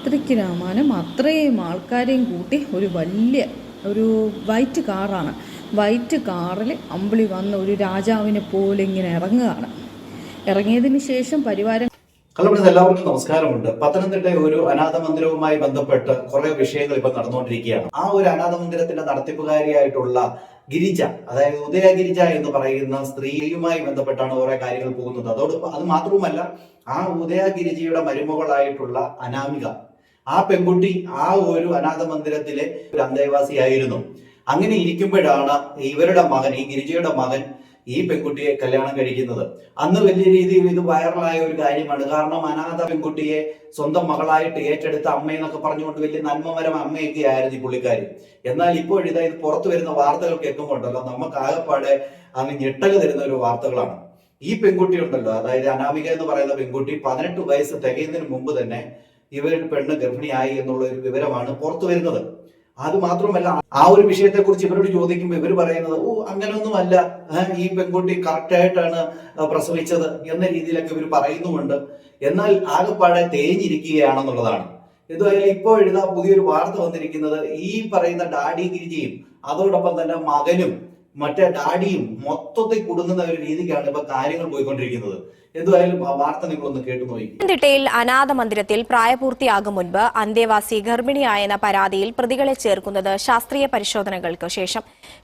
രാത്രിക്ക് രാമാനം അത്രയും ആൾക്കാരെയും കൂട്ടി ഒരു വലിയ ഒരു വൈറ്റ് കാറാണ്. വൈറ്റ് കാറിൽ അമ്പിളി വന്ന ഒരു രാജാവിനെ പോലെ ഇങ്ങനെ ഇറങ്ങുകയാണ്. ഇറങ്ങിയതിന് ശേഷം പരിവാരം കള്ളപ്പെടുന്ന എല്ലാവർക്കും നമസ്കാരമുണ്ട്. പത്തനംതിട്ട ഒരു അനാഥ മന്ദിരവുമായി ബന്ധപ്പെട്ട് കുറെ വിഷയങ്ങൾ ഇപ്പൊ നടന്നുകൊണ്ടിരിക്കുകയാണ്. ആ ഒരു അനാഥ മന്ദിരത്തിന്റെ നടത്തിപ്പുകാരിയായിട്ടുള്ള ഗിരിജ അതായത് ഉദയ ഗിരിജ എന്ന് പറയുന്ന സ്ത്രീയുമായി ബന്ധപ്പെട്ടാണ് കുറെ കാര്യങ്ങൾ പോകുന്നത്. അതോടൊപ്പം അത് മാത്രവുമല്ല ആ ഉദയ ഗിരിജയുടെ മരുമകളായിട്ടുള്ള അനാമിക ആ പെൺകുട്ടി ആ ഒരു അനാഥ മന്ദിരത്തിലെ ഒരു അന്തേവാസിയായിരുന്നു. അങ്ങനെ ഇരിക്കുമ്പോഴാണ് ഇവരുടെ മകൻ ഈ ഗിരിജയുടെ മകൻ ഈ പെൺകുട്ടിയെ കല്യാണം കഴിക്കുന്നത്. അന്ന് വലിയ രീതിയിൽ ഇത് വൈറലായ ഒരു കാര്യമാണ്. കാരണം അനാഥ പെൺകുട്ടിയെ സ്വന്തം മകളായിട്ട് ഏറ്റെടുത്ത അമ്മയെന്നൊക്കെ പറഞ്ഞുകൊണ്ട് വലിയ നന്മമരം അമ്മയൊക്കെ ആയിരുന്നു ഈ പുള്ളിക്കാരി. എന്നാൽ ഇപ്പോൾ ഇതാ ഇത് പുറത്തു വരുന്ന വാർത്തകൾ കേൾക്കുമ്പോണ്ടല്ലോ നമുക്ക് ആകെപ്പാടെ അങ്ങ് ഞെട്ടക തരുന്ന ഒരു വാർത്തകളാണ്. ഈ പെൺകുട്ടി ഉണ്ടല്ലോ അതായത് അനാമിക എന്ന് പറയുന്ന പെൺകുട്ടി പതിനെട്ട് വയസ്സ് തികയുന്നതിന് മുമ്പ് തന്നെ ഇവർ പെണ്ണ് ഗർഭിണിയായി എന്നുള്ള ഒരു വിവരമാണ് പുറത്തു വരുന്നത്. അത് മാത്രമല്ല ആ ഒരു വിഷയത്തെ കുറിച്ച് ഇവരോട് ചോദിക്കുമ്പോൾ ഇവർ പറയുന്നത് ഓ അങ്ങനെയൊന്നുമല്ല ഈ പെൺകുട്ടി കറക്റ്റ് ആയിട്ടാണ് പ്രസവിച്ചത് എന്ന രീതിയിലൊക്കെ ഇവർ പറയുന്നുമുണ്ട്. എന്നാൽ ആകെപ്പാടെ തേഞ്ഞിരിക്കുകയാണെന്നുള്ളതാണ്. എന്തായാലും ഇപ്പോൾ എഴുതാ പുതിയൊരു വാർത്ത വന്നിരിക്കുന്നത് ഈ പറയുന്ന ഡാഡി ഗിരിജയും അതോടൊപ്പം തന്നെ മകനും മറ്റേ ഡാഡിയും മൊത്തത്തിൽ കുടുങ്ങുന്ന ഒരു രീതിക്കാണ് ഇപ്പൊ കാര്യങ്ങൾ പോയിക്കൊണ്ടിരിക്കുന്നത്. എന്തായാലും ആ വാർത്ത കേട്ടു പത്തനംതിട്ടയിൽ അനാഥ മന്ദിരത്തിൽ പ്രായപൂർത്തിയാകും മുൻപ് അന്തേവാസി ഗർഭിണിയായെന്ന പരാതിയിൽ പ്രതികളെ ചേർക്കുന്നത് ശാസ്ത്രീയ പരിശോധനകൾക്ക് ശേഷം.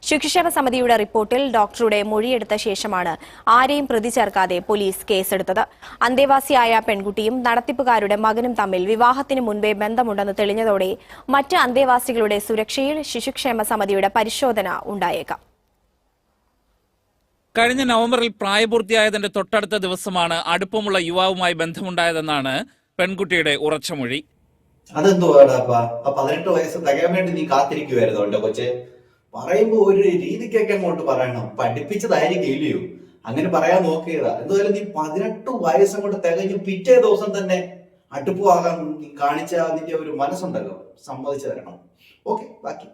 ശിക്ഷണ സമിതിയുടെ റിപ്പോർട്ടിൽ ഡോക്ടറുടെ മൊഴിയെടുത്ത ശേഷമാണ് ആരെയും പ്രതി ചേർക്കാതെ പോലീസ് കേസെടുത്തത്. അന്തേവാസിയായ പെൺകുട്ടിയും നടത്തിപ്പുകാരുടെ മകനും തമ്മിൽ വിവാഹത്തിന് മുൻപേ ബന്ധമുണ്ടെന്ന് തെളിഞ്ഞതോടെ മറ്റ് അന്തേവാസികളുടെ സുരക്ഷയിൽ ശിശുക്ഷേമ സമിതിയുടെ പരിശോധന ഉണ്ടായേക്കാം. കഴിഞ്ഞ നവംബറിൽ പ്രായപൂർത്തിയായതിന്റെ തൊട്ടടുത്ത ദിവസമാണ് അടുപ്പമുള്ള യുവാവുമായി ബന്ധമുണ്ടായതെന്നാണ് പെൺകുട്ടിയുടെ ഉറച്ച മൊഴി അതെന്തുവാടാപ്പാ ആ പതിനെട്ട് വയസ്സ് തികയാൻ വേണ്ടി നീ കാത്തിരിക്കുവായിരുന്നു എന്റെ കൊച്ചെ. പറയുമ്പോ ഒരു രീതിക്കൊക്കെ അങ്ങോട്ട് പറയണം. പഠിപ്പിച്ചതായിരിക്കും ഇല്ലയോ? അങ്ങനെ പറയാൻ നോക്കിയതാ. എന്തായാലും നീ പതിനെട്ട് വയസ്സ് കൊണ്ട് തികഞ്ഞ് പിറ്റേ ദിവസം തന്നെ അടുപ്പമാകാൻ നീ കാണിച്ച നിന്റെ ഒരു മനസ്സുണ്ടല്ലോ. സമ്മതിച്ചു തരണം. ഓക്കെ ബാക്കി.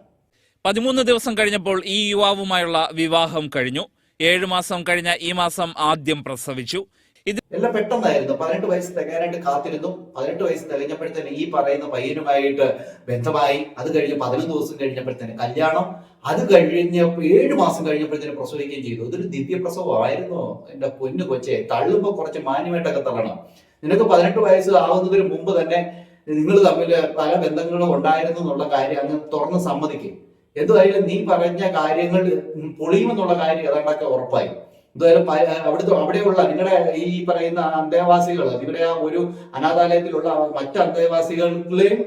പതിമൂന്ന് ദിവസം കഴിഞ്ഞപ്പോൾ ഈ യുവാവുമായുള്ള വിവാഹം കഴിഞ്ഞു. ഏഴു മാസം കഴിഞ്ഞ ഈ മാസം ആദ്യം പ്രസവിച്ചു. ഇത് എല്ലാം പെട്ടെന്നായിരുന്നു. പതിനെട്ട് വയസ്സ് തികയാനായിട്ട് കാത്തിരുന്നു. പതിനെട്ട് വയസ്സ് തികഞ്ഞപ്പോഴത്തേന് ഈ പറയുന്ന പയ്യനുമായിട്ട് ബന്ധമായി. അത് കഴിഞ്ഞ് പതിനൊന്ന് ദിവസം കഴിഞ്ഞപ്പോഴത്തേന് കല്യാണം. അത് കഴിഞ്ഞ ഏഴ് മാസം കഴിഞ്ഞപ്പോഴത്തേന് പ്രസവിക്കുകയും ചെയ്തു. ഇതൊരു ദിവ്യ പ്രസവമായിരുന്നു എന്റെ പൊന്നു കൊച്ചെ തള്ളുമ്പോ കുറച്ച് മാന്യമായിട്ടൊക്കെ തള്ളണം. നിനക്ക് പതിനെട്ട് വയസ്സ് ആവുന്നതിന് മുമ്പ് തന്നെ നിങ്ങൾ തമ്മിൽ പല ബന്ധങ്ങളും ഉണ്ടായിരുന്നു എന്നുള്ള കാര്യം അങ്ങ് തുറന്ന് സമ്മതിക്കും. എന്തായാലും നീ പറഞ്ഞ കാര്യങ്ങൾ പൊളിയുമെന്നുള്ള കാര്യം ഏതാണ്ടൊക്കെ ഉറപ്പായി. എന്തായാലും അവിടെ അവിടുത്തെ അവിടെയുള്ള നിങ്ങളുടെ ഈ പറയുന്ന അന്തേവാസികൾ നിങ്ങളുടെ ആ ഒരു അനാഥാലയത്തിലുള്ള മറ്റ് അന്തേവാസികളെയും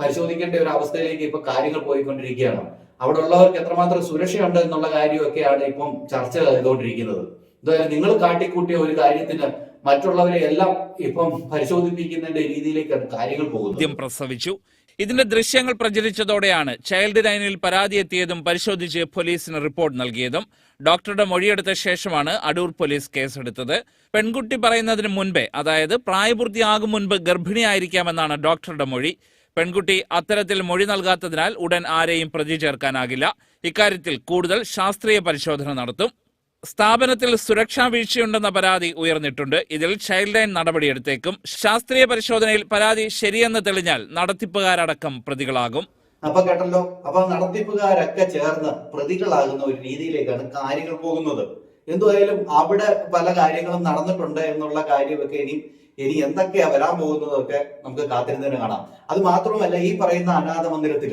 പരിശോധിക്കേണ്ട ഒരു അവസ്ഥയിലേക്ക് ഇപ്പൊ കാര്യങ്ങൾ പോയിക്കൊണ്ടിരിക്കുകയാണ്. അവിടെ ഉള്ളവർക്ക് എത്രമാത്രം സുരക്ഷയുണ്ട് എന്നുള്ള കാര്യമൊക്കെയാണ് ഇപ്പം ചർച്ച ചെയ്തുകൊണ്ടിരിക്കുന്നത്. എന്തായാലും നിങ്ങൾ കാട്ടിക്കൂട്ടിയ ഒരു കാര്യത്തിന് മറ്റുള്ളവരെ എല്ലാം ഇപ്പം പരിശോധിപ്പിക്കുന്നതിന്റെ രീതിയിലേക്കാണ് കാര്യങ്ങൾ പോകുന്നത്. പ്രസവിച്ചു ഇതിന്റെ ദൃശ്യങ്ങൾ പ്രചരിച്ചതോടെയാണ് ചൈൽഡ് ലൈനിൽ പരാതി എത്തിയതും പരിശോധിച്ച് പോലീസിന് റിപ്പോർട്ട് നൽകിയതും. ഡോക്ടറുടെ മൊഴിയെടുത്ത ശേഷമാണ് അടൂർ പോലീസ് കേസെടുത്തത്. പെൺകുട്ടി പറയുന്നതിന് മുൻപേ അതായത് പ്രായപൂർത്തിയാകും മുൻപ് ഗർഭിണിയായിരിക്കാമെന്നാണ് ഡോക്ടറുടെ മൊഴി. പെൺകുട്ടി അത്തരത്തിൽ മൊഴി നൽകാത്തതിനാൽ ഉടൻ ആരെയും പ്രതി ചേർക്കാനാകില്ല. ഇക്കാര്യത്തിൽ കൂടുതൽ ശാസ്ത്രീയ പരിശോധന നടത്തും. സ്ഥാപനത്തിൽ സുരക്ഷാ വീഴ്ചയുണ്ടെന്ന പരാതി ഉയർന്നിട്ടുണ്ട്. ഇതിൽ ചൈൽഡ് ലൈൻ നടപടിയെടുത്തേക്കും. ശാസ്ത്രീയ പരിശോധനയിൽ പരാതി ശരിയെന്ന് തെളിഞ്ഞാൽ നടത്തിപ്പുകാരടക്കം പ്രതികളാകും. അപ്പൊ കേട്ടല്ലോ അപ്പൊ നടത്തിപ്പുകാരൊക്കെ ചേർന്ന് പ്രതികളാകുന്ന ഒരു രീതിയിലേക്കാണ് കാര്യങ്ങൾ പോകുന്നത്. എന്തുമായാലും അവിടെ പല കാര്യങ്ങളും നടന്നിട്ടുണ്ട് എന്നുള്ള കാര്യമൊക്കെ ഇനി ഇനി എന്തൊക്കെയാ വരാൻ പോകുന്നതൊക്കെ നമുക്ക് കാത്തിരുന്നതിന് കാണാം. അത് മാത്രമല്ല ഈ പറയുന്ന അനാഥ മന്ദിരത്തിൽ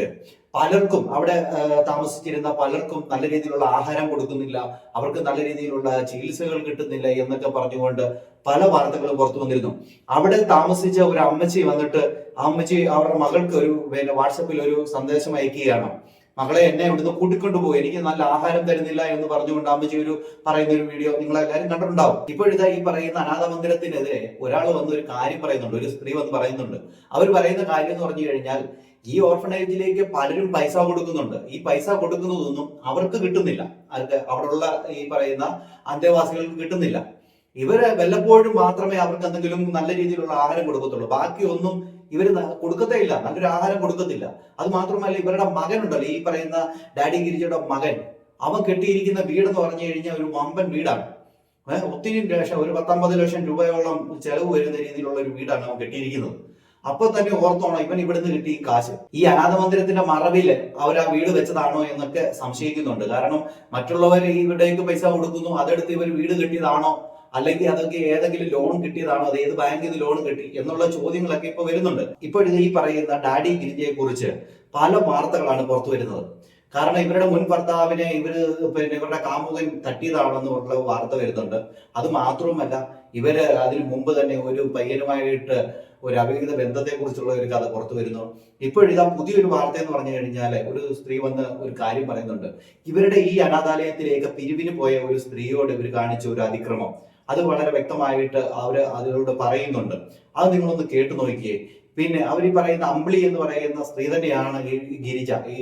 പലർക്കും അവിടെ താമസിച്ചിരുന്ന പലർക്കും നല്ല രീതിയിലുള്ള ആഹാരം കൊടുക്കുന്നില്ല അവർക്ക് നല്ല രീതിയിലുള്ള ചികിത്സകൾ കിട്ടുന്നില്ല എന്നൊക്കെ പറഞ്ഞുകൊണ്ട് പല വാർത്തകളും പുറത്തു വന്നിരുന്നു. അവിടെ താമസിച്ച ഒരു അമ്മച്ചി വന്നിട്ട് ആ അമ്മച്ചി അവരുടെ മകൾക്ക് ഒരു പിന്നെ വാട്സപ്പിൽ ഒരു സന്ദേശം അയക്കുകയാണ്. മകളെ എന്നെ ഇവിടുന്ന് കൂട്ടിക്കൊണ്ടുപോയി എനിക്ക് നല്ല ആഹാരം തരുന്നില്ല എന്ന് പറഞ്ഞുകൊണ്ട് അമ്മച്ചി ഒരു പറയുന്ന ഒരു വീഡിയോ നിങ്ങൾ എല്ലാവരും കണ്ടിട്ടുണ്ടാവും. ഇപ്പോഴിതാ ഈ പറയുന്ന അനാഥ മന്ദിരത്തിനെതിരെ ഒരാൾ വന്ന് ഒരു കാര്യം പറയുന്നുണ്ട് ഒരു സ്ത്രീ വന്ന് പറയുന്നുണ്ട്. അവർ പറയുന്ന കാര്യം എന്ന് പറഞ്ഞു കഴിഞ്ഞാൽ ഈ ഓർഫനേജിലേക്ക് പലരും പൈസ കൊടുക്കുന്നുണ്ട്. ഈ പൈസ കൊടുക്കുന്നതൊന്നും അവർക്ക് കിട്ടുന്നില്ല. അവർക്ക് അവിടെയുള്ള ഈ പറയുന്ന അന്തേവാസികൾക്ക് കിട്ടുന്നില്ല. ഇവർ വല്ലപ്പോഴും മാത്രമേ അവർക്ക് എന്തെങ്കിലും നല്ല രീതിയിലുള്ള ആഹാരം കൊടുക്കത്തുള്ളൂ. ബാക്കിയൊന്നും ഇവർ ന- കൊടുക്കത്തേ ഇല്ല. നല്ലൊരു ആഹാരം കൊടുക്കത്തില്ല. അത് മാത്രമല്ല ഇവരുടെ മകനുണ്ടല്ലോ ഈ പറയുന്ന ഡാഡി ഗിരിജയുടെ മകൻ. അവൻ കെട്ടിയിരിക്കുന്ന വീടെന്ന് പറഞ്ഞു കഴിഞ്ഞാൽ ഒരു വമ്പൻ വീടാണ്. ഒത്തിരി ലക്ഷം ഒരു പത്തൊമ്പത് ലക്ഷം രൂപയോളം ചെലവ് വരുന്ന രീതിയിലുള്ള ഒരു വീടാണ് അവൻ കെട്ടിയിരിക്കുന്നത്. അപ്പൊ തന്നെ ഓർത്തോണം ഇവൻ ഇവിടുന്ന് കിട്ടി ഈ കാശ്. ഈ അനാഥ മന്ദിരത്തിന്റെ മറവിൽ അവർ ആ വീട് വെച്ചതാണോ എന്നൊക്കെ സംശയിക്കുന്നുണ്ട്. കാരണം മറ്റുള്ളവർ ഇവിടേക്ക് പൈസ കൊടുക്കുന്നു അതെടുത്ത് ഇവർ വീട് കെട്ടിയതാണോ? അല്ലെങ്കിൽ അതൊക്കെ ഏതെങ്കിലും ലോൺ കിട്ടിയതാണോ? അത് ബാങ്കിൽ നിന്ന് ലോൺ കിട്ടി? എന്നുള്ള ചോദ്യങ്ങളൊക്കെ ഇപ്പൊ വരുന്നുണ്ട്. ഇപ്പോഴിത് ഈ പറയുന്ന ഡാഡി ഗിരിജയെ കുറിച്ച് പല വാർത്തകളാണ് പുറത്തു വരുന്നത്. കാരണം ഇവരുടെ മുൻ ഭർത്താവിനെ ഇവർ പിന്നെ ഇവരുടെ കാമുകൻ തട്ടിയതാണെന്ന് ഉള്ള വാർത്ത വരുന്നുണ്ട്. അത് മാത്രവുമല്ല ഇവർ അതിനു മുമ്പ് തന്നെ ഒരു പയ്യനുമായിട്ട് ഒരു അവിഹിത ബന്ധത്തെ കുറിച്ചുള്ള ഒരു കഥ പുറത്തു വരുന്നു. ഇപ്പോഴിതാ പുതിയൊരു വാർത്ത എന്ന് പറഞ്ഞു കഴിഞ്ഞാൽ ഒരു സ്ത്രീ വന്ന് ഒരു കാര്യം പറയുന്നുണ്ട്. ഇവരുടെ ഈ അനാഥാലയത്തിലേക്ക് പിരിവിന് പോയ ഒരു സ്ത്രീയോട് ഇവർ കാണിച്ച ഒരു അതിക്രമം. അത് വളരെ വ്യക്തമായിട്ട് അവർ അതിനോട് പറയുന്നുണ്ട്. അത് നിങ്ങളൊന്ന് കേട്ടു നോക്കിയേ. പിന്നെ അവർ ഈ പറയുന്ന അമ്പിളി എന്ന് പറയുന്ന സ്ത്രീ തന്നെയാണ് ഈ ഗിരിജ ഈ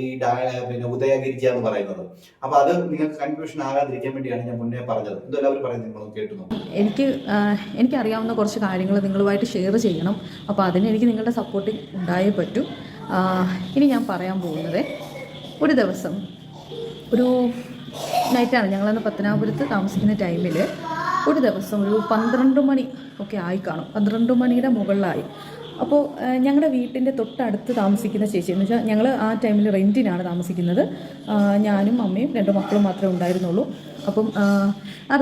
പിന്നെ ഉദയ ഗിരിജ എന്ന് പറയുന്നത്. അപ്പൊ അത് നിങ്ങൾക്ക് കൺഫ്യൂഷൻ ആകാതിരിക്കാൻ വേണ്ടിയാണ് ഞാൻ മുന്നേ പറഞ്ഞത്. ഇതെല്ലാം അവർ പറയുന്നത് നിങ്ങൾ കേട്ടു നോക്കൂ. എനിക്ക് എനിക്കറിയാവുന്ന കുറച്ച് കാര്യങ്ങൾ നിങ്ങളുമായിട്ട് ഷെയർ ചെയ്യണം. അപ്പോൾ അതിന് എനിക്ക് നിങ്ങളുടെ സപ്പോർട്ട് ഉണ്ടായേ പറ്റൂ. ഇനി ഞാൻ പറയാൻ പോകുന്നത് ഒരു ദിവസം ഒരു നൈറ്റാണ് ഞങ്ങളന്ന് പത്തനാപുരത്ത് താമസിക്കുന്ന ടൈമിൽ ഒരു ദിവസം ഒരു പന്ത്രണ്ട് മണി ഒക്കെ ആയി കാണും. പന്ത്രണ്ട് മണിയുടെ മുകളിലായി. അപ്പോൾ ഞങ്ങളുടെ വീട്ടിന്റെ തൊട്ടടുത്ത് താമസിക്കുന്ന ചേച്ചി എന്ന് വെച്ചാൽ ഞങ്ങൾ ആ ടൈമിൽ റെന്റിനാണ് താമസിക്കുന്നത്. ഞാനും അമ്മയും രണ്ട് മക്കളും മാത്രമേ ഉണ്ടായിരുന്നുള്ളൂ. അപ്പം ആ,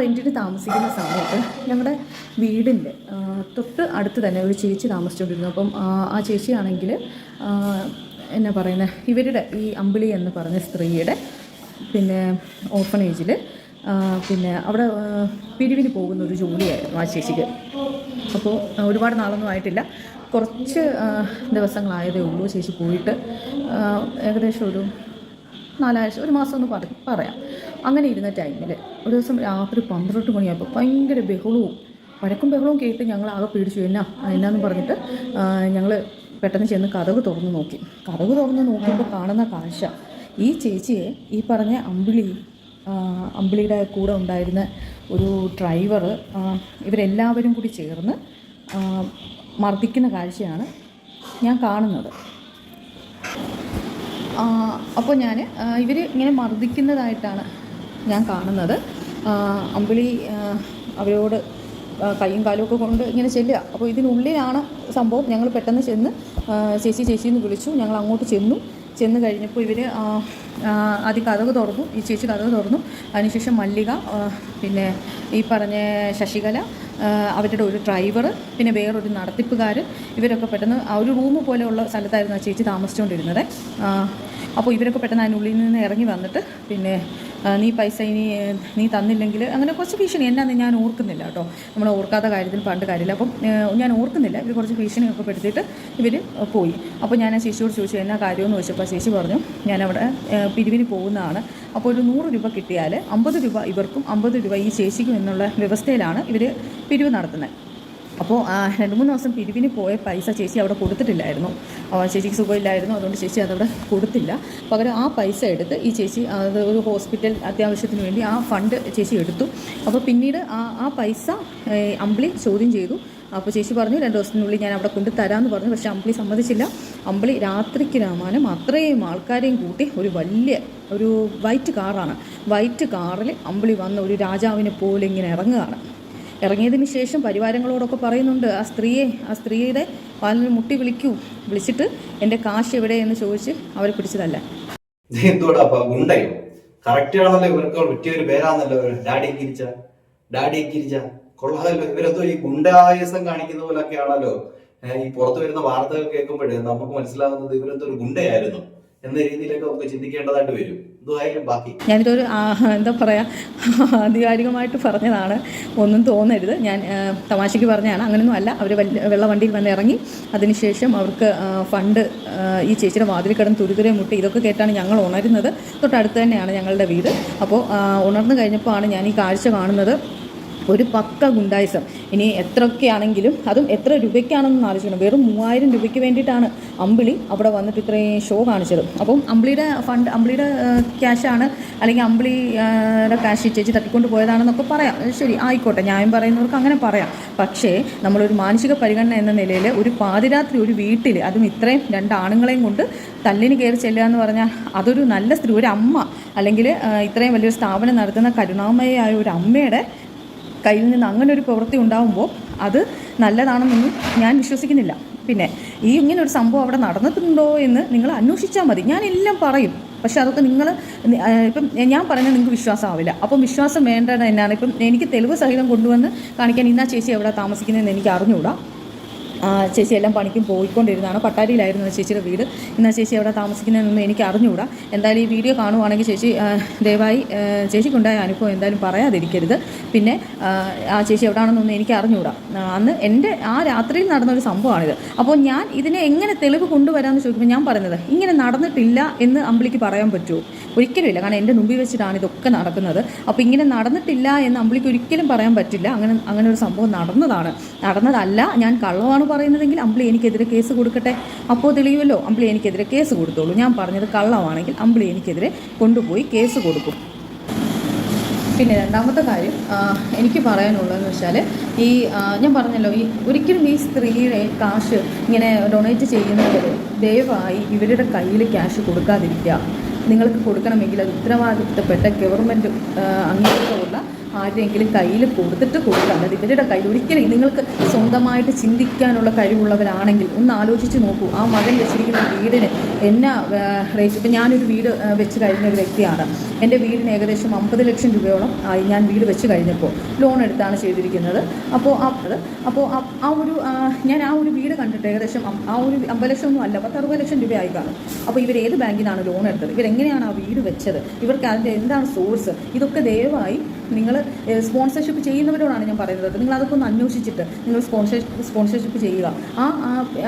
റെന്റിന് താമസിക്കുന്ന സമയത്ത് ഞങ്ങളുടെ വീടിന്റെ തൊട്ട് അടുത്ത് തന്നെ ഒരു ചേച്ചി താമസിച്ചുകൊണ്ടിരുന്നു അപ്പം ആ, ചേച്ചിയാണെങ്കിൽ എന്നാ പറയുന്നത് ഇവരുടെ ഈ അമ്പിളി എന്ന് പറഞ്ഞ സ്ത്രീയുടെ പിന്നെ ഓർഫണേജിൽ പിന്നെ അവിടെ പിരിവിന് പോകുന്ന ഒരു ജോലിയായിരുന്നു ആ ചേച്ചിക്ക്. അപ്പോൾ ഒരുപാട് നാളൊന്നും ആയിട്ടില്ല. കുറച്ച് ദിവസങ്ങളായതേ ഉള്ളൂ. ചേച്ചി പോയിട്ട് ഏകദേശം ഒരു നാലാഴ്ച ഒരു മാസം എന്ന് പറ പറയാം. അങ്ങനെ ഇരുന്ന ടൈമിൽ ഒരു ദിവസം രാത്രി പന്ത്രണ്ട് മണിയായപ്പോൾ ഭയങ്കര ബഹളവും വഴക്കും ബഹളവും കേട്ട് ഞങ്ങൾ ആകെ പേടിച്ചു. എന്നാ എന്നാന്ന് പറഞ്ഞിട്ട് ഞങ്ങൾ പെട്ടെന്ന് ചെന്ന് കഥക് തുറന്ന് നോക്കി. കഥക് തുറന്ന് നോക്കിയപ്പോൾ കാണുന്ന കാഴ്ച ഈ ചേച്ചിയെ ഈ പറഞ്ഞ അമ്പിളി അമ്പിളിയുടെ കൂടെ ഉണ്ടായിരുന്ന ഒരു ഡ്രൈവർ ഇവരെല്ലാവരും കൂടി ചേർന്ന് മർദ്ദിക്കുന്ന കാഴ്ചയാണ് ഞാൻ കാണുന്നത്. അപ്പോൾ ഞാൻ ഇവർ ഇങ്ങനെ മർദ്ദിക്കുന്നതായിട്ടാണ് ഞാൻ കാണുന്നത്. അമ്പിളി അവരോട് കൈയും കാലും ഒക്കെ കൊണ്ട് ഇങ്ങനെ ചെല്ലുക. അപ്പോൾ ഇതിനുള്ളിലാണ് സംഭവം. ഞങ്ങൾ പെട്ടെന്ന് ചെന്ന് ചേച്ചി ചേച്ചി എന്ന് വിളിച്ചു. ഞങ്ങൾ അങ്ങോട്ട് ചെന്നു. ചെന്ന് കഴിഞ്ഞപ്പോൾ ഇവർ ആദ്യം കഥക് തുറന്നു. ഈ ചേച്ചി കഥക് തുറന്നു. അതിനുശേഷം മല്ലിക പിന്നെ ഈ പറഞ്ഞ ശശികല അവരുടെ ഒരു ഡ്രൈവർ പിന്നെ വേറൊരു നടത്തിപ്പുകാർ ഇവരൊക്കെ പെട്ടെന്ന് ആ ഒരു റൂം പോലെയുള്ള സ്ഥലത്തായിരുന്നു ആ ചേച്ചി താമസിച്ചുകൊണ്ടിരുന്നത് അപ്പോൾ ഇവരൊക്കെ പെട്ടെന്ന് അതിനുള്ളിൽ നിന്ന് ഇറങ്ങി വന്നിട്ട് പിന്നെ നീ പൈസ ഇനി നീ തന്നില്ലെങ്കിൽ അങ്ങനെ കുറച്ച് ഭീഷണി. എന്നാന്ന് ഞാൻ ഓർക്കുന്നില്ല കേട്ടോ. നമ്മൾ ഓർക്കാത്ത കാര്യത്തിൽ പണ്ട് കാര്യമില്ല. അപ്പം ഞാൻ ഓർക്കുന്നില്ല. ഇവർ കുറച്ച് ഭീഷണിയൊക്കെ പെടുത്തിയിട്ട് ഇവർ പോയി. അപ്പോൾ ഞാൻ ആ ശേഷിയോട് ചോദിച്ചു എന്നാ കാര്യമെന്ന് ചോദിച്ചപ്പോൾ ശേഷി പറഞ്ഞു ഞാനവിടെ പിരിവിന് പോകുന്നതാണ്. അപ്പോൾ ഒരു നൂറ് രൂപ കിട്ടിയാൽ അമ്പത് രൂപ ഇവർക്കും അമ്പത് രൂപ ഈ ശേഷിക്കും എന്നുള്ള വ്യവസ്ഥയിലാണ് ഇവർ പിരിവ് നടത്തുന്നത് അപ്പോൾ ആ, രണ്ട് മൂന്ന് ദിവസം പിരിവിന് പോയ പൈസ ചേച്ചി അവിടെ കൊടുത്തിട്ടില്ലായിരുന്നു. ചേച്ചിക്ക് സുഖമില്ലായിരുന്നു. അതുകൊണ്ട് ചേച്ചി അതവിടെ കൊടുത്തില്ല. പകരം ആ പൈസ എടുത്ത് ഈ ചേച്ചി അത് ഒരു ഹോസ്പിറ്റൽ അത്യാവശ്യത്തിന് വേണ്ടി ആ ഫണ്ട് ചേച്ചി എടുത്തു. അപ്പോൾ പിന്നീട് ആ ആ പൈസ അമ്പിളി ചോദ്യം ചെയ്തു. അപ്പോൾ ചേച്ചി പറഞ്ഞു രണ്ട് ദിവസത്തിനുള്ളിൽ ഞാൻ അവിടെ കൊണ്ട് തരാമെന്ന് പറഞ്ഞു. പക്ഷേ അമ്പിളി സമ്മതിച്ചില്ല. അമ്പിളി രാത്രിക്ക് രാമാനം അത്രയും ആൾക്കാരെയും കൂട്ടി ഒരു വലിയ ഒരു വൈറ്റ് കാറാണ്. വൈറ്റ് കാറിൽ അമ്പിളി വന്ന ഒരു രാജാവിനെ പോലെ ഇങ്ങനെ ഇറങ്ങുകയാണ്. ഇറങ്ങിയതിന് ശേഷം പരിവാരങ്ങളോടൊക്കെ പറയുന്നുണ്ട് ആ സ്ത്രീയെ ആ സ്ത്രീയുടെ വാലിൽ മുട്ടി വിളിക്കൂ. വിളിച്ചിട്ട് എന്റെ കാശ് എവിടെ എന്ന് ചോദിച്ച് അവരെ പിടിച്ചതല്ല. ഗുണ്ടയോ? ഒരു ഡാഡി ഡാഡി ഗുണ്ടായസം കാണിക്കുന്ന പോലൊക്കെ ആണല്ലോ. ഈ പുറത്തു വരുന്ന വാർത്തകൾ കേൾക്കുമ്പോഴേ നമുക്ക് മനസ്സിലാകുന്നത് ഇവരെന്തോ ഒരു ഗുണ്ടയായിരുന്നു. എന്ന രീതിയിലൊക്കെ നമുക്ക് ചിന്തിക്കേണ്ടതായിട്ട് വരും. ഞാനിതൊരു എന്താ പറയാ ആധികാരികമായിട്ട് പറഞ്ഞതാണ്. ഒന്നും തോന്നരുത്. ഞാൻ തമാശയ്ക്ക് പറഞ്ഞതാണ്. അങ്ങനെയൊന്നും അല്ല. അവർ വെള്ളവണ്ടിയിൽ വന്ന് ഇറങ്ങി അതിനുശേഷം അവർക്ക് ഫണ്ട് ഈ ചേച്ചിയുടെ വാതിൽ കിടന്ന് തുരുതുരെ മുട്ടി ഇതൊക്കെ കേട്ടാണ് ഞങ്ങൾ ഉണരുന്നത്. തൊട്ടടുത്ത് തന്നെയാണ് ഞങ്ങളുടെ വീട്. അപ്പോൾ ഉണർന്നു കഴിഞ്ഞപ്പോൾ ആണ് ഞാൻ ഈ കാഴ്ച കാണുന്നത്. ഒരു പക്ക ഗുണ്ടായിസം. ഇനി എത്രയൊക്കെയാണെങ്കിലും അതും എത്ര രൂപയ്ക്കാണെന്ന് ആലോചിക്കണം. വെറും മൂവായിരം രൂപയ്ക്ക് വേണ്ടിയിട്ടാണ് അമ്പിളി അവിടെ വന്നിട്ട് ഇത്രയും ഷോ കാണിച്ചത്. അപ്പം അമ്പിളിയുടെ ഫണ്ട് അമ്പിളിയുടെ ക്യാഷാണ് അല്ലെങ്കിൽ അമ്പിളിയുടെ ക്യാഷ് ചേച്ചി തട്ടിക്കൊണ്ട് പോയതാണെന്നൊക്കെ പറയാം. ശരി ആയിക്കോട്ടെ. ന്യായം പറയുന്നവർക്ക് അങ്ങനെ പറയാം. പക്ഷേ നമ്മളൊരു മാനസിക പരിഗണന എന്ന നിലയിൽ ഒരു പാതിരാത്രി ഒരു വീട്ടിൽ അതും ഇത്രയും രണ്ട് ആണുങ്ങളെയും കൊണ്ട് തല്ലിന് കയറി ചെല്ലുക എന്ന് പറഞ്ഞാൽ അതൊരു നല്ല സ്ത്രീ ഒരു അമ്മ അല്ലെങ്കിൽ ഇത്രയും വലിയൊരു സ്ഥാപനം നടത്തുന്ന കരുണാമയായ ഒരു അമ്മയുടെ കയ്യിൽ നിന്ന് അങ്ങനെ ഒരു പ്രവൃത്തി ഉണ്ടാകുമ്പോൾ അത് നല്ലതാണെന്നൊന്നും ഞാൻ വിശ്വസിക്കുന്നില്ല. പിന്നെ ഈ ഇങ്ങനെ ഒരു സംഭവം അവിടെ നടന്നിട്ടുണ്ടോ എന്ന് നിങ്ങൾ അന്വേഷിച്ചാൽ മതി. ഞാൻ എല്ലാം പറയും. പക്ഷെ അതൊക്കെ നിങ്ങൾ ഇപ്പം ഞാൻ പറഞ്ഞാൽ നിങ്ങൾക്ക് വിശ്വാസമാവില്ല അപ്പം വിശ്വാസം വേണ്ടത് എന്നാണ്. ഇപ്പം എനിക്ക് തെളിവ് സഹിതം കൊണ്ടുവന്ന് കാണിക്കാൻ ഇന്നാ ചേച്ചി എവിടെ താമസിക്കുന്നതെന്ന് എനിക്ക് അറിഞ്ഞുകൂടാ. ചേച്ചി എല്ലാം പണിക്കും പോയിക്കൊണ്ടിരുന്നതാണ്. പട്ടാരിയിലായിരുന്നു ചേച്ചിയുടെ വീട്. എന്നാൽ ചേച്ചി അവിടെ താമസിക്കുന്നതെന്നൊന്നും എനിക്ക് അറിഞ്ഞുകൂടാ. എന്തായാലും ഈ വീഡിയോ കാണുവാണെങ്കിൽ ചേച്ചി ദയവായി ചേച്ചിക്കുണ്ടായ അനുഭവം എന്തായാലും പറയാതിരിക്കരുത്. പിന്നെ ആ, ചേച്ചി എവിടെയാണെന്നൊന്നും എനിക്ക് അറിഞ്ഞുകൂടാ. അന്ന് എന്റെ ആ രാത്രിയിൽ നടന്നൊരു സംഭവമാണിത്. അപ്പോൾ ഞാൻ ഇതിനെ എങ്ങനെ തെളിവ് കൊണ്ടുവരാമെന്ന് ചോദിക്കുമ്പോൾ ഞാൻ പറയുന്നത് ഇങ്ങനെ നടന്നിട്ടില്ല എന്ന് അമ്പിളിക്ക് പറയാൻ പറ്റുമോ? ഒരിക്കലും ഇല്ല. കാരണം എന്റെ മുമ്പിൽ വെച്ചിട്ടാണ് ഇതൊക്കെ നടക്കുന്നത്. അപ്പോൾ ഇങ്ങനെ നടന്നിട്ടില്ല എന്ന് അമ്പിളിക്ക് ഒരിക്കലും പറയാൻ പറ്റില്ല. അങ്ങനെ അങ്ങനെ ഒരു സംഭവം നടന്നതാണ്. നടന്നതല്ല ഞാൻ കള്ളമാണ് പറയുന്നതെങ്കിൽ അമ്പിളി എനിക്കെതിരെ കേസ് കൊടുക്കട്ടെ. അപ്പോൾ തെളിയുമല്ലോ അമ്പിളി എനിക്കെതിരെ കേസ് കൊടുത്തോളൂ. ഞാൻ പറഞ്ഞത് കള്ളമാണെങ്കിൽ അമ്പിളി എനിക്കെതിരെ കൊണ്ടുപോയി കേസ് കൊടുക്കും. പിന്നെ രണ്ടാമത്തെ കാര്യം എനിക്ക് പറയാനുള്ളതെന്ന് വെച്ചാൽ ഈ ഞാൻ പറഞ്ഞല്ലോ ഈ ഒരിക്കലും ഈ സ്ത്രീയുടെ കാശ് ഇങ്ങനെ ഡൊണേറ്റ് ചെയ്യുന്നവർ ദയവായി ഇവരുടെ കയ്യിൽ ക്യാഷ് കൊടുക്കാതിരിക്കുക. നിങ്ങൾക്ക് കൊടുക്കണമെങ്കിൽ അത് ഉത്തരവാദിത്തപ്പെട്ട ഗവൺമെന്റ് അംഗീകാരമുള്ള ആരുടെയെങ്കിലും കയ്യിൽ കൊടുത്തിട്ട് കൊടുക്കാം അല്ലാതെ ഇവരുടെ കയ്യിൽ ഒരിക്കലും നിങ്ങൾക്ക് സ്വന്തമായിട്ട് ചിന്തിക്കാനുള്ള കഴിവുള്ളവരാണെങ്കിൽ ഒന്ന് ആലോചിച്ച് നോക്കൂ. ആ മകൻ വെച്ചിരിക്കുന്ന വീടിന് എന്നാ റേറ്റ് ഇപ്പം ഞാനൊരു വീട് വെച്ച് കഴിഞ്ഞ ഒരു വ്യക്തിയാണ്. എന്റെ വീടിന് ഏകദേശം അമ്പത് ലക്ഷം രൂപയോളം ആയി ഞാൻ വീട് വെച്ച് കഴിഞ്ഞപ്പോൾ ലോൺ എടുത്താണ് ചെയ്തിരിക്കുന്നത്. അപ്പോൾ അത് അപ്പോൾ ആ- ഒരു ഞാൻ ആ ഒരു വീട് കണ്ടിട്ട് ഏകദേശം ആ ഒരു അമ്പത് ലക്ഷം ഒന്നും അല്ല പത്ത് അറുപത് ലക്ഷം രൂപയായി കാണും. അപ്പോൾ ഇവർ ഏത് ബാങ്കിൽ നിന്നാണ് ലോൺ എടുത്തത്? ഇവരെങ്ങനെയാണ് ആ വീട് വെച്ചത്? ഇവർക്ക് അതിന്റെ എന്താണ് സോഴ്സ് ഇതൊക്കെ ദയവായി നിങ്ങൾ സ്പോൺസർഷിപ്പ് ചെയ്യുന്നവരോടാണ് ഞാൻ പറയുന്നത്. നിങ്ങൾ അതൊക്കെ ഒന്ന് അന്വേഷിച്ചിട്ട് നിങ്ങൾ സ്പോൺസർഷിപ്പ് സ്പോൺസർഷിപ്പ് ചെയ്യുക. ആ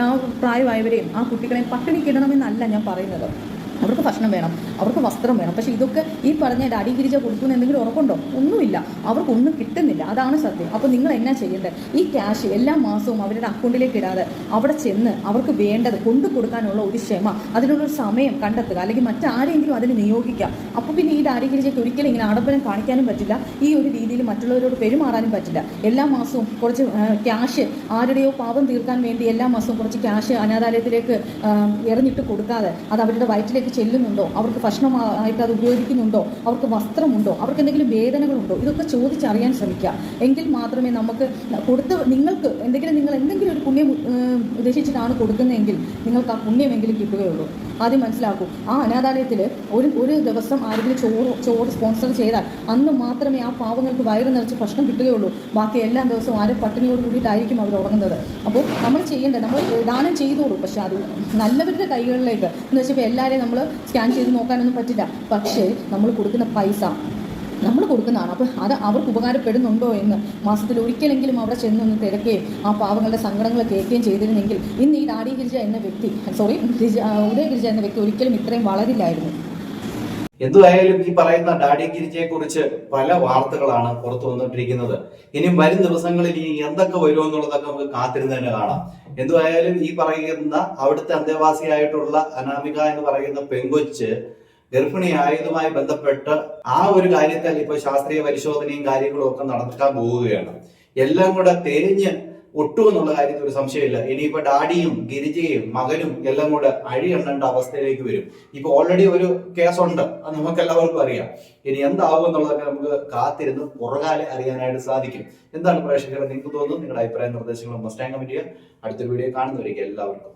ആ- പ്രായമായവരെയും ആ കുട്ടികളെയും പട്ടിണി കിടണമെന്നല്ല ഞാൻ പറയുന്നത്. അവർക്ക് ഭക്ഷണം വേണം അവർക്ക് വസ്ത്രം വേണം. പക്ഷേ ഇതൊക്കെ ഈ പറഞ്ഞ ഡാഡി ഗിരിജ കൊടുക്കുന്ന എന്തെങ്കിലും ഉറപ്പുണ്ടോ? ഒന്നുമില്ല. അവർക്കൊന്നും കിട്ടുന്നില്ല. അതാണ് സത്യം. അപ്പോൾ നിങ്ങൾ എന്നാ ചെയ്യേണ്ടത്? ഈ ക്യാഷ് എല്ലാ മാസവും അവരുടെ അക്കൗണ്ടിലേക്ക് ഇടാതെ അവിടെ ചെന്ന് അവർക്ക് വേണ്ടത് കൊണ്ടു കൊടുക്കാനുള്ള ഒരു ക്ഷമ അതിനുള്ളൊരു സമയം കണ്ടെത്തുക അല്ലെങ്കിൽ മറ്റാരെങ്കിലും അതിന് നിയോഗിക്കുക അപ്പോൾ പിന്നെ ഈ ഡാഡി ഗിരിജയ്ക്ക് ഒരിക്കലും ഇങ്ങനെ ആഡംബരം കാണിക്കാനും പറ്റില്ല. ഈ ഒരു രീതിയിൽ മറ്റുള്ളവരോട് പെരുമാറാനും പറ്റില്ല. എല്ലാ മാസവും കുറച്ച് ക്യാഷ് ആരുടെയോ പാപം തീർക്കാൻ വേണ്ടി എല്ലാ മാസവും കുറച്ച് ക്യാഷ് അനാഥാലയത്തിലേക്ക് എറിഞ്ഞിട്ട് കൊടുക്കാതെ അത് അവരുടെ വയറ്റിലേക്ക് ചെല്ലുന്നുണ്ടോ? അവർക്ക് ഭക്ഷണമായിട്ട് അത് ഉപയോഗിക്കുന്നുണ്ടോ? അവർക്ക് വസ്ത്രമുണ്ടോ? അവർക്ക് എന്തെങ്കിലും വേദനകളുണ്ടോ? ഇതൊക്കെ ചോദിച്ചറിയാൻ ശ്രമിക്കുക. എങ്കിൽ മാത്രമേ നമുക്ക് കൊടുത്ത നിങ്ങൾക്ക് എന്തെങ്കിലും നിങ്ങൾ എന്തെങ്കിലും ഒരു പുണ്യം ഉദ്ദേശിച്ചിട്ടാണ് കൊടുക്കുന്നതെങ്കിൽ നിങ്ങൾക്ക് ആ പുണ്യമെങ്കിലും കിട്ടുകയുള്ളൂ. ആദ്യം മനസ്സിലാക്കൂ. ആ അനാഥാലയത്തിൽ ഒരു ഒരു ദിവസം ആരെങ്കിലും ചോറ് ചോറ് സ്പോൺസർ ചെയ്താൽ അന്ന് മാത്രമേ ആ പാവങ്ങൾക്ക് വയറ് നിറച്ച് ഭക്ഷണം കിട്ടുകയുള്ളൂ. ബാക്കി എല്ലാ ദിവസവും ആരും പട്ടിണിയോട് കൂടിയിട്ടായിരിക്കും അവർ ഉറങ്ങുന്നത്. അപ്പോൾ നമ്മൾ ചെയ്യേണ്ടത് നമ്മൾ ദാനം ചെയ്തോളൂ. പക്ഷേ അത് നല്ലവരുടെ കൈകളിലേക്ക് എന്ന് വെച്ചപ്പോൾ എല്ലാവരെയും നമ്മൾ സ്കാൻ ചെയ്ത് നോക്കാനൊന്നും പറ്റില്ല. പക്ഷേ നമ്മൾ കൊടുക്കുന്ന പൈസ നമ്മൾ കൊടുക്കുന്നതാണ്. അപ്പോൾ അത് അവർക്ക് ഉപകാരപ്പെടുന്നുണ്ടോ എന്ന് മാസത്തിൽ ഒരിക്കലെങ്കിലും അവിടെ ചെന്നൊന്ന് തിരക്കുകയും ആ പാവങ്ങളുടെ സങ്കടങ്ങൾ കേൾക്കുകയും ചെയ്തിരുന്നെങ്കിൽ ഇന്ന് ഈ ഡാഡി ഗിരിജ എന്ന വ്യക്തി സോറി ഉദയ ഗിരിജ എന്ന വ്യക്തി ഒരിക്കലും ഇത്രയും വളരില്ലായിരുന്നു. എന്തുവായാലും ഈ പറയുന്ന ഡാഡി ഗിരിജയെ കുറിച്ച് പല വാർത്തകളാണ് പുറത്തു വന്നുകൊണ്ടിരിക്കുന്നത്. ഇനി വരും ദിവസങ്ങളിൽ ഇനി എന്തൊക്കെ വരുമെന്നുള്ളതൊക്കെ നമുക്ക് കാത്തിരുന്ന് തന്നെ കാണാം. എന്തുവായാലും ഈ പറയുന്ന അവിടുത്തെ അന്തേവാസിയായിട്ടുള്ള അനാമിക എന്ന് പറയുന്ന പെങ്കൊച്ച് ഗർഭിണിയായതുമായി ബന്ധപ്പെട്ട് ആ ഒരു കാര്യത്തിൽ ഇപ്പൊ ശാസ്ത്രീയ പരിശോധനയും കാര്യങ്ങളും ഒക്കെ നടക്കാൻ പോവുകയാണ്. എല്ലാം കൂടെ തേഞ്ഞ് ഒട്ടു എന്നുള്ള കാര്യത്തിൽ ഒരു സംശയമില്ല. ഇനിയിപ്പോ ഡാഡിയും ഗിരിജയും മകനും എല്ലാം കൂടെ അഴി എണ്ണേണ്ട അവസ്ഥയിലേക്ക് വരും. ഇപ്പൊ ഓൾറെഡി ഒരു കേസ് ഉണ്ട്. അത് നമുക്ക് എല്ലാവർക്കും അറിയാം. ഇനി എന്താവും എന്നുള്ളതൊക്കെ നമുക്ക് കാത്തിരുന്ന് പുറകാലെ അറിയാനായിട്ട് സാധിക്കും. എന്താണ് പ്രേക്ഷകരെ നിങ്ങൾക്ക് തോന്നുന്നു നിങ്ങളുടെ അഭിപ്രായ നിർദ്ദേശങ്ങളും മസ്റ്റാങ് കമന്റ് ചെയ്യുക അടുത്ത വീഡിയോ കാണുന്നവരേക്ക് എല്ലാവർക്കും.